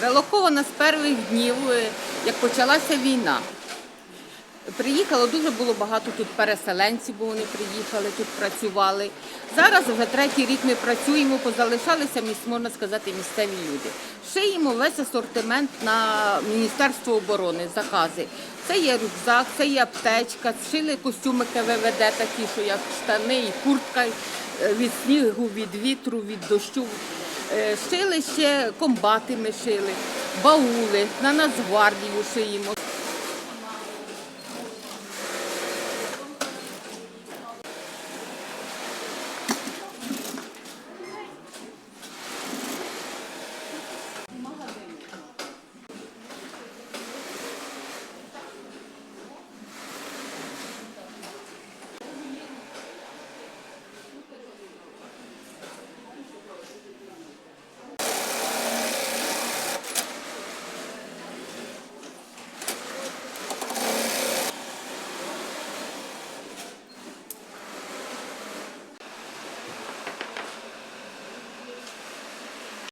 Релокована з перших днів, е, як почалася війна. Приїхало дуже було багато тут переселенців, бо вони приїхали, тут працювали. Зараз вже третій рік ми працюємо, позалишалися, можна сказати, місцеві люди. Шиємо весь асортимент на Міністерство оборони, закази. Це є рюкзак, це є аптечка, шили костюми КВВД такі, що як штани і куртка е, від снігу, від вітру, від дощу. Е, Шили ще комбати ми шили, баули, на Нацгвардію шиємо.